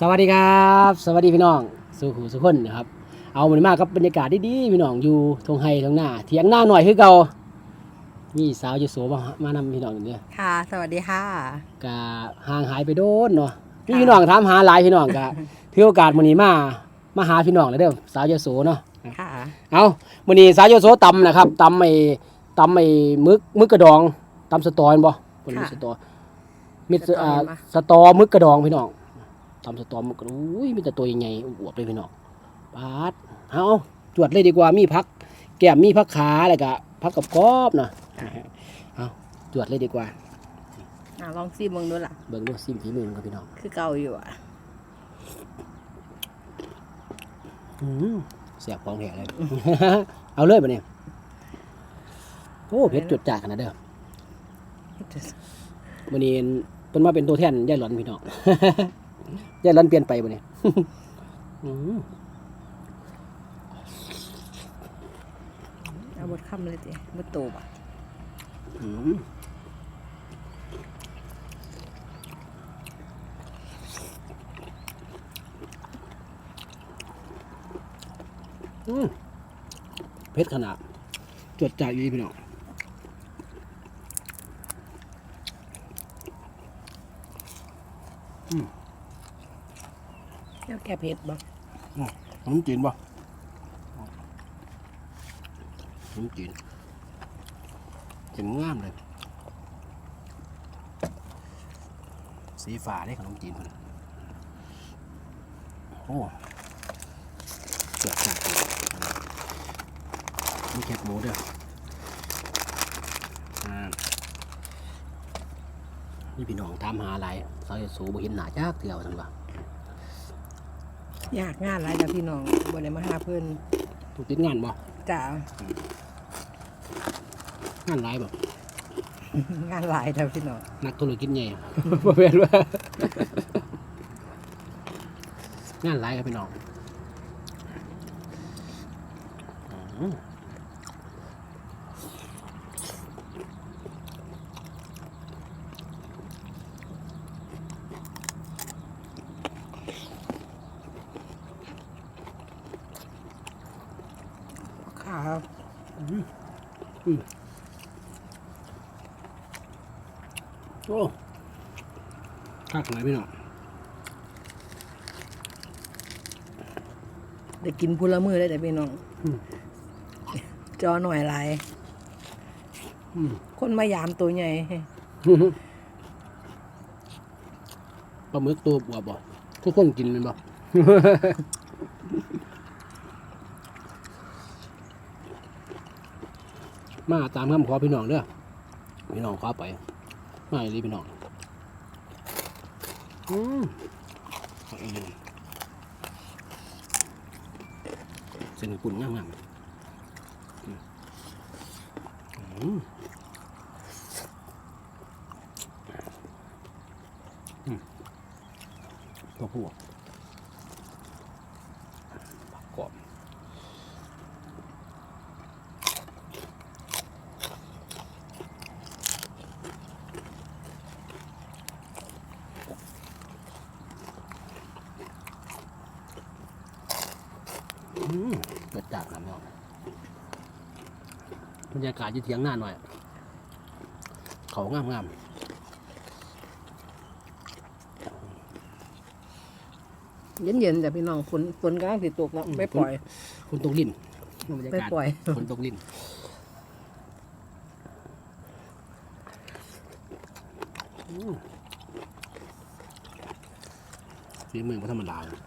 สวัสดีครับ สวัสดีพี่น้องสุขุสุขคนนะครับ เอามันมากกับบรรยากาศดีๆพี่น้องอยู่ทงไฮทงหน้าเถียงหน้าหน่อยคือเก่ามีสาวอยู่โสมามานำพี่น้องอยู่เนี่ยค่ะ สวัสดีค่ะกะห่างหายไปโดนเนาะมีพี่น้องถามหาหลายพี่น้องกะถือโอกาสมื้อนี้มามาหาพี่น้องเลยเด้อสาวยโสเนาะค่ะเอามื้อนี้สาวยโสตำนะครับตำไอ้ตำไอ้มึกมึกกระดองตำสตอเห็นบ่คนมีค่ะสตอมีสสตออ่าเห็นปะสตอมึกกระดองพี่น้อง ตำสตอมึกกระดองอุ้ยมีแต่ตัวใหญ่ๆอวบๆเลยพี่น้องปาดเอาจวดเลยดีกว่ามีพัก แก้มมีพักขาแล้วก็พักกับกรอบๆนะเอาจวดเลยดีกว่าอะลองซีมเบิ่งดูล่ะเบิ่งดูซิมฝีมือมันครับพี่น้องคือเก่าอยู่อะอืมเสียบของแท้เลย เอาเลยปะเนี่ยโอ้เพชรจุดจ่าขนาดเด้อวันนี้เพิ่นมาเป็นตัวแทนยายหลอนพี่น้อง ยายหลอนเปลี่ยนไปบ่เนี่ยอืมเอาบดคำเลยจิบดโตบ่ะอืมอืมเพชรขนาดจดจ่ายอยู่ดีพี่น้อง แล้วแกเผ็ดบ่ขนมจีนป่ขนมจีนจีนงามเลย สีฟ้าได้ขนมจีนคนโอ้เกิดจากมีแคบหมูด้วยอ่านี่พี่น้องตามหาอะไรสาจะสูบเห็นหนาจักเที่ยวทั้งว่าอ ยากงานหลายจ้ะพี่น้องบ่ได้มาหาเพิ่นถูกติดงานบ่จ้างานหลายบ่งานหลายจ้ะพี่น้องนักธุรกิจใหญ่บ่แม่นว่างานหลายครับพี่น้องอืม ค่ะ โอ้คักหลายพี่น้องได้กินพุละมือได้แต่พี่น้องจอหน่อยหลาย อืม คนมายามตัวใหญ่ ปลาหมึกตัวบวบบ่ทุกคนกินแมันบ่ มาตามคำขอพี่น้องเด้อพี่น้องขอไป มาอีหลีพี่น้องอืมเอาอีกเลยเส้นกุ่นงามๆอืมอืมอืมตัวผู้ผักกรอบอืมเกิด จากน้ำเนาะบรรยากาศอยี่เทียงหน้าหน่อย เขางามงามเย็นๆจ้ะพี่น้องฝนฝนกำลังสิตกแล้วไม่ปล่อยๆคนตกลิ้นบรรยากาศไม่ปล่อยคนตกลิ้นอืมฝีมือไม่ธรรมดาเลย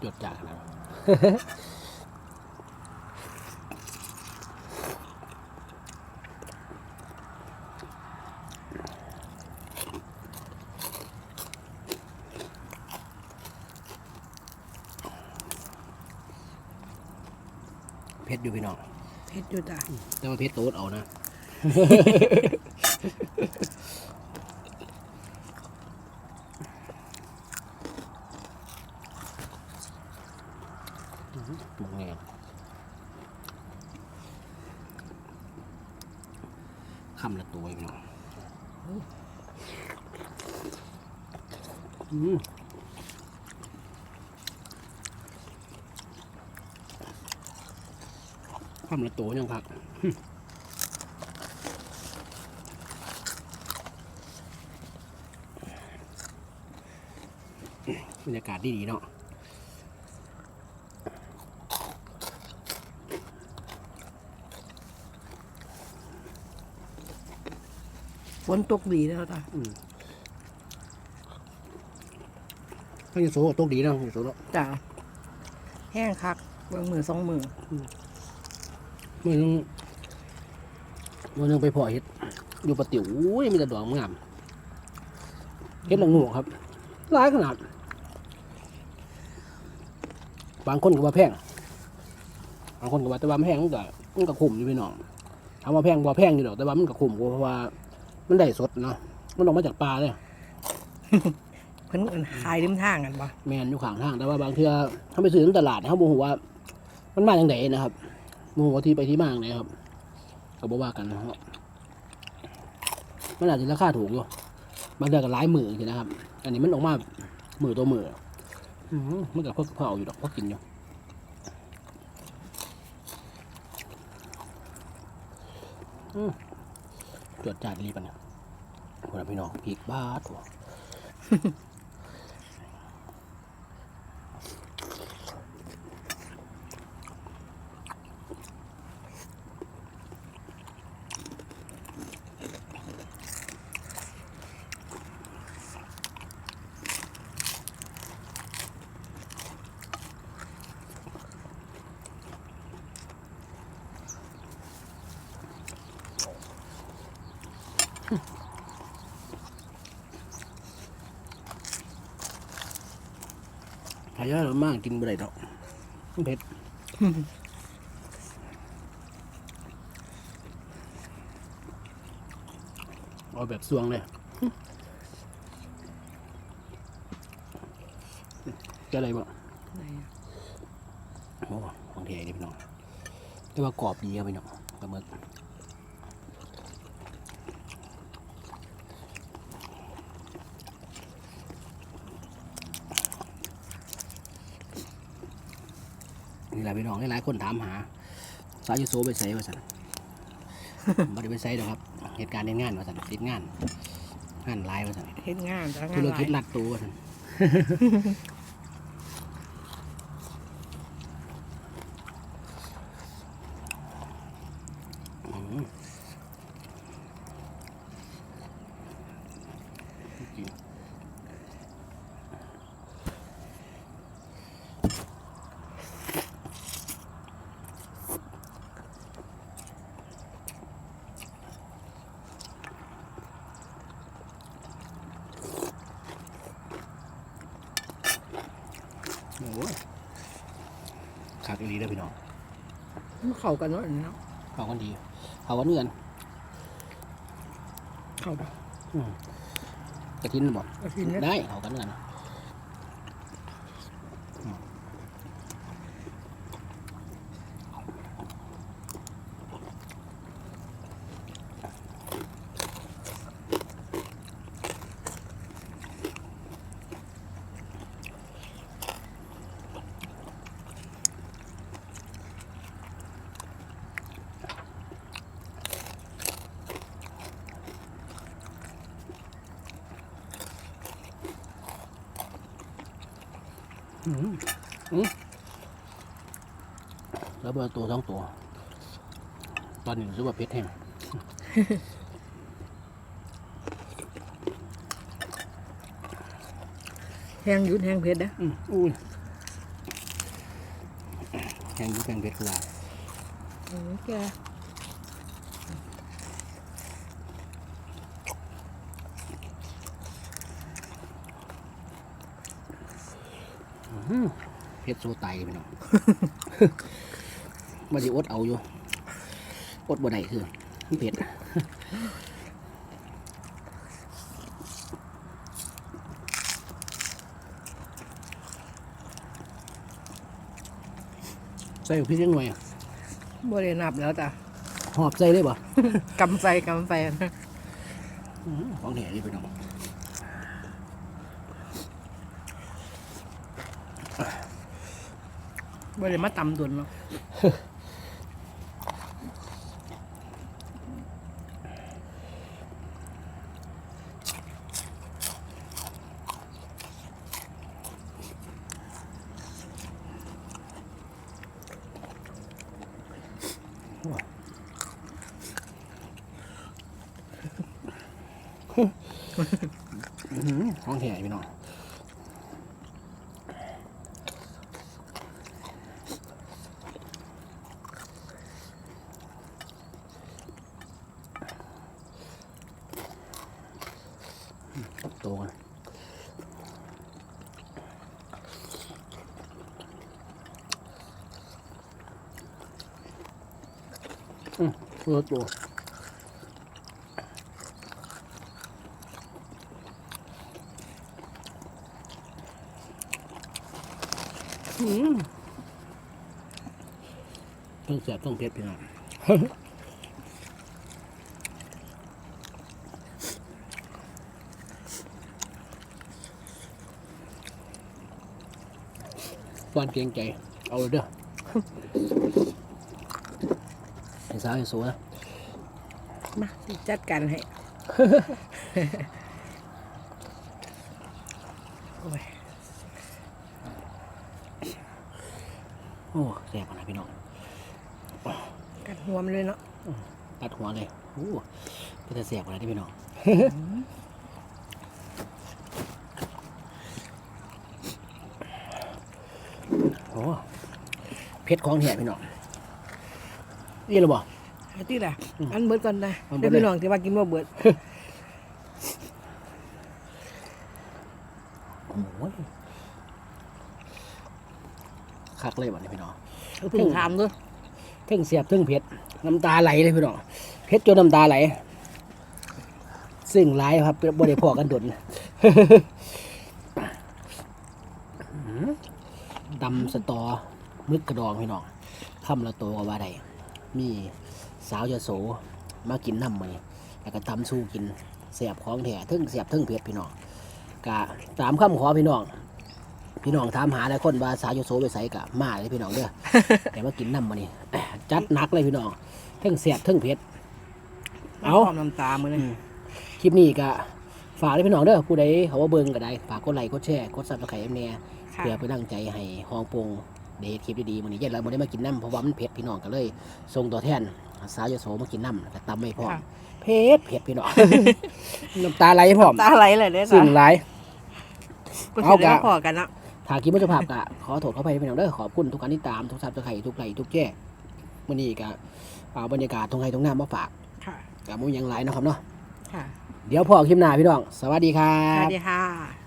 หยดจาล้วเพชรอยู่พี่น้องเพชรอยู่จ้ะแต่ว่าเพชรโตดเอานะ คำละตัวพี่น้องอืมคำละตัวยังพักบรรยากาศดีดีๆเนาะ นตกดีแล้วจ้ะทั้งยูโซตกดีเนาะยูโซเนาะจ้ะแห้งคักเบิ่งมือสองมือเมื่อนึงเมื่อนึงไปเพอเห็ดอยู่ปะติ๋วอุ้ยมีแต่ดอกงามเห็ดละงูครับหลายขนาด บางคนก็ว่าแพงบางคนก็ว่าแต่ว่ามันแพงมันก็มันก็คุ้มอยู่พี่น้องถามว่าแพงบ่แพงอยู่ดอกแต่ว่ามันก็คุ้มกว่าเพราะว่า มันได้สดเนาะมันออกมาจากปลาเลยเพิ่นเอิ้นขายริมทางกันปะแมนอยู่ข้างทางแต่ว่าบางเทื่อเขาไปซื้อในตลาดเขาบอกว่า มันมาจากไหนนะครับโมโหว่าที่ไปที่มาจากไหนครับก็บอกว่ากันนะครับมันอาจจะราคาถูกอยู่บางเทื่อก็หลายหมื่นสินะครับ อันนี้มันออกมาหมื่นตัวหมื่นอื้อหือมันกับพวกเขาเอาอยู่ดอกพวกกินอยู่อื้อ จวดจาดรีบปะเนี่ยคนพี่น้องพีกบ้าถั่ว ยาเรามากกินบ่ได้ดอกมันเผ็ดเอาแบบสวงเลยจะอะไรบ้างไหนอะโอ้ของเทนี่พี่น้องแต่ว่ากรอบดีครับพี่น้องปลาหมึก นี่แหละพี่น้องหลายๆคนถามหาสายยูโซไปใส่ว่าสันบ่ได้ไปใส่ดอกครับเหตุการณ์ในงานว่าสันติดงานงานหลายว่าสันเฮ็ดงานจ้ะงาธุนรหลากิยจลัดตัวว่าสัน อืมกินโอ้ย คักอีหลีเด้อพี่น้องมันเข้ากันเนาะอันนี้เนาะเขากันดีเขากันเงินเข้าปะกระทินบอกเอากินนะได้เขากันเงินอืม แล้วเบอร์ตัวสองตัว ตอนนี้รู้สึกว่าเพชรแห้งแห้งหยุดแห้งเผ็ดนะอืมอุ้ยแห้งอยุ่แห้งเพชรคือว่าอืมแก เพชรโซไตพี่น้องมาสิอดเอาอยู่อดบ่ได้คือมันเผ็ดใส่พริกยังหน่อยอะบ่ได้นับแล้วจ้ะหอบใส่เลยบ่กำไฟกำไฟอื้อของแท้นี่พี่น้อง บ่ได้มาตำดุนเนาะของแท้พี่น้อง โตกันอืมเออตัวอืมต้องแสบต้องเผ็ดพี่น้อง ตอนเกรงใจ เอาเลยเด้อไอ้สาวไอ้สัวนะมาสิจัดการให้ โอ้ยโอ้แสบขนาดพี่น้องกัดหัวมันเลยเนาะ ตัดหัวเลยโอ้ก็จะแสบขนาดที่พี่น้อง โอ้ เผ็ดของแท้พี่น้องนี่หรือเปล่าไอ้ที่ล่ะ อันเบิดก่อนนะอันเบิเดี๋ยดวเลย พี่น้องที่ว่ากินบ่เบิดโอ้ยคักเลยวันนี้พี่น้องเพิ่งถามด้วยเทั้งเสียบเทั้งเผ็ดน้ำตาไหลเลยพี่น้องเผ็ดจนน้ำตาไหล ซึ่งหลายครับบ่ได้พอกันดน ดำสตอ มึกกระดองพี่น้องคำละโตก็ว่าได้มีสาวยโสมากินน้ำมานี่แล้วก็ตำสู้กินเสียบของแท้เทึ่งเสียบเทึ่งเผ็ดพี่น้องกะตามคำขอพี่น้อง พี่น้องถามหาหลายคนว่าสาวยโสไปใส่กะมาเลยพี่น้องเด้อแต่มากินน้ำมานี่จัดหนักเลยพี่น้องเทึ่งเสียบเทึ่งเผ็ดเอาพร้อมน้ำตามือเลยคลิปนี้ก็ฝากเลยพี่น้องเด้อผู้ใดเขาว่าเบิ่งก็ได้ฝากกดไลค์กดแชร์กดซับสไครต์แน่ค่ะเพื่อเป็นกำลังใจให้ฮองปง เดทคลิปดีๆมันนี้เย็นเราไม่ได้มากินน้ำเพราะว่ามันเผ็ดพี่น้องก็เลยส่งตัวแทนสาวยโสมากินน้ำแล้วก็ตำไม่พร้อมค่ะ เผ็ดเผ็ดพี่น้อง น้ำตาไหลพร้อมตาไหลเลยเด้อสิ่งหลายเพิ่นเอาสิได้กะมาพอกันเนาะถ้าคลิปมันจะภาพก็ขอโทษเขาไปพี่น้องเด้อขอบคุณทุกการที่ตามทุกซับสไครต์ทุกไลค์ทุกแจ้วันนี้ก็เอาบรรยากาศตรงไห้ตรงหน้ามาฝากค่ะกับมุ้งยังหลายเนาะครับเนาะค่ะเดี๋ยวพอคลิปหน้าพี่น้องสวัสดีครัสวับ สดีค่ะ